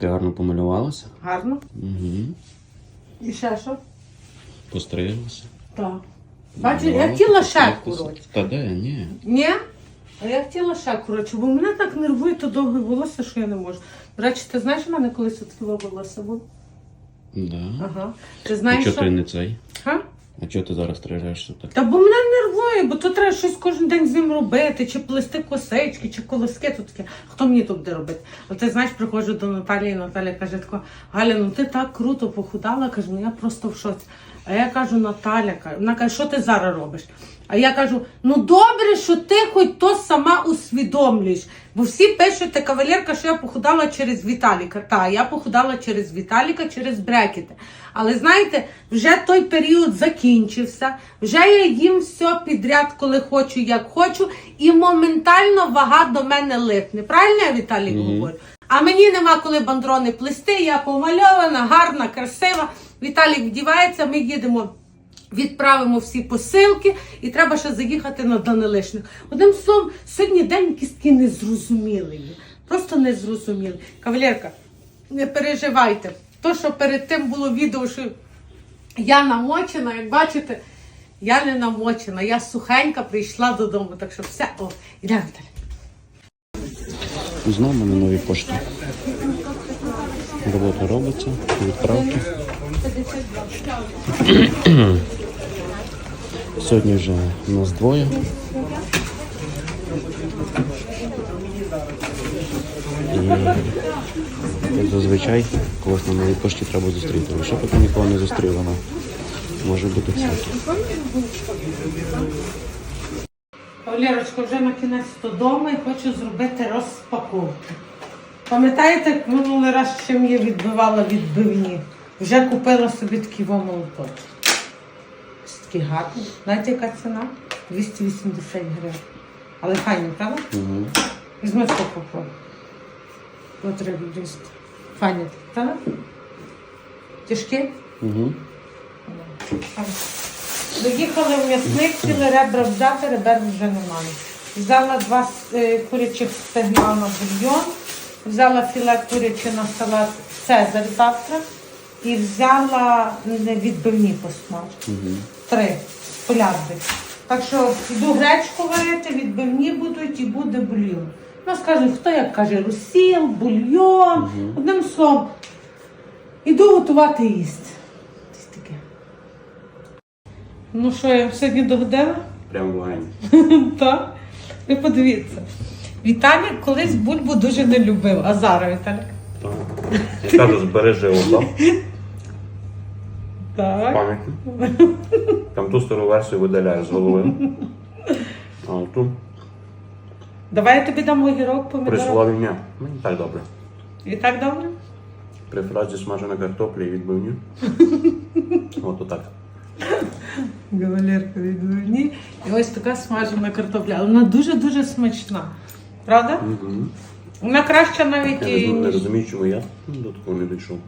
Ти гарно помалювалася? Гарно. Угу. І ще що? Постриглася. Так. Бачиш, я хотіла ще, коротше. Та де, ні. Ні? А я хотіла ще, коротше, бо мене так нервує то довге волосся, що я не можу. До речі, ти знаєш, у мене колись таке волосся було? Да. Ага. Ти А знаєш, чого що? ти не цей? Га? А чого ти зараз стрижешся так? Та бо мене нервує, бо то треба щось кожен день з ним робити, чи плести косички, чи колоски, то таке. Хто мені тут буде робити? От ти знаєш, приходжу до Наталії, і Наталя каже тако, Галя, ну ти так круто похудала, каже, ну я просто в шоці. А я кажу, Наталя, вона каже, що ти зараз робиш? А я кажу: ну добре, що ти хоч то сама усвідомлюєш. Бо всі пишуть, «Та, кавалерка, що я похудала через Віталіка. Та, я похудала через Віталіка, через брекети. Але знаєте, вже той період закінчився, вже я їм все підряд, коли хочу, як хочу, і моментально вага до мене липне. Правильно я Віталік Мгм. говорю? А мені нема коли бандрони плести, я помальована, гарна, красива. Віталік вдівається, ми їдемо. Відправимо всі посилки і треба ще заїхати на Данилишних. Одним словом, сьогодні день кістки незрозумілий. Просто незрозумілий. Кавалерка, не переживайте. То, що перед тим було відео, що я намочена, як бачите, я не намочена. Я сухенька прийшла додому. Так що все, о, йдемо далі. Знову на нові пошти. Робота робиться, відправки. Сьогодні вже нас двоє. І зазвичай когось на новій пошті треба зустріти. Лише поки нікого не зустріла, ну, може бути всяке. Валерочка, вже на кінець додому і хочу зробити розпаковку. Пам'ятаєте, як минулий раз чим я відбивала відбивні? Вже купила собі такий молоток. Такий гарний. Знаєте, яка ціна? 280 гривень. Але файно, правда? Угу. Візьми попробуй. Потрібно 200. Файно, правда? Тяжкі? Угу. Доїхали в м'ясник, хотіли ребра взяти, ребер вже немає. Взяла два е, курячих стегна на бульйон, взяла філе куряче на салат Цезарь завтра і взяла відбивні посмаж. Угу. Три полярди. Так що йду гречку варити, відбивні будуть і буде бульйон. Ну, скажуть, хто як каже, русіл, бульйон. Одним словом, іду готувати їсти. Десь таке. Ну що, я сьогодні догодила? Прям вогонь. Так. Ви подивіться. Віталік колись бульбу дуже не любив, а зараз Віталік. Так. Я кажу, збережи ото Так. пам'яті. Там ту стару версію видаляєш з голови. А ту Давай я тобі дам огірок при помідорок. слові ні. Мені так добре. І так добре? При фразі смажена картопля і відбивні. От отак. Кавалерка відбивні. І ось така смажена картопля. Але вона дуже-дуже смачна. Правда? Угу. Вона краща навіть Я не, і. не розумію, чому я до такого не дійшов.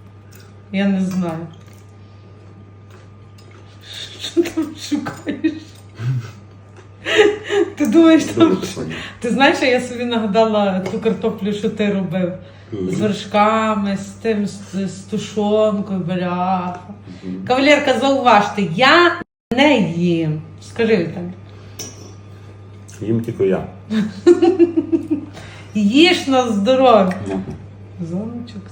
Я не знаю. Що ти шукаєш? Ти думаєш, там. Ти знаєш, я собі нагадала ту картоплю, що ти робив? З вершками, з тим, з, з тушонкою, бляха. Мгм. Кавалерка, зауважте, я не їм. Скажи Віталій. Їм тільки я. Їж на здоров'я. Мгм. Зоночок.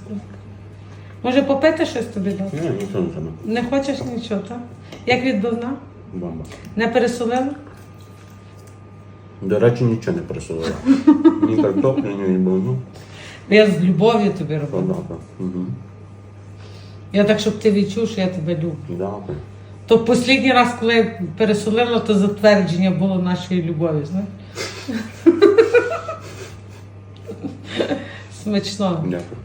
Може попити щось тобі дати? Ні, нічого не треба. Не хочеш нічого, так? Як відбивна? Бомба. Не пересолила? До речі, нічого не присувала. Ні картоплю, ні відбивну. Я з любов'ю тобі роблю. Угу. Я так, щоб ти відчув, що я тебе люблю. Дякую. То останній раз, коли я пересолила, то затвердження було нашої любові, знаєш? Смачно. Дякую.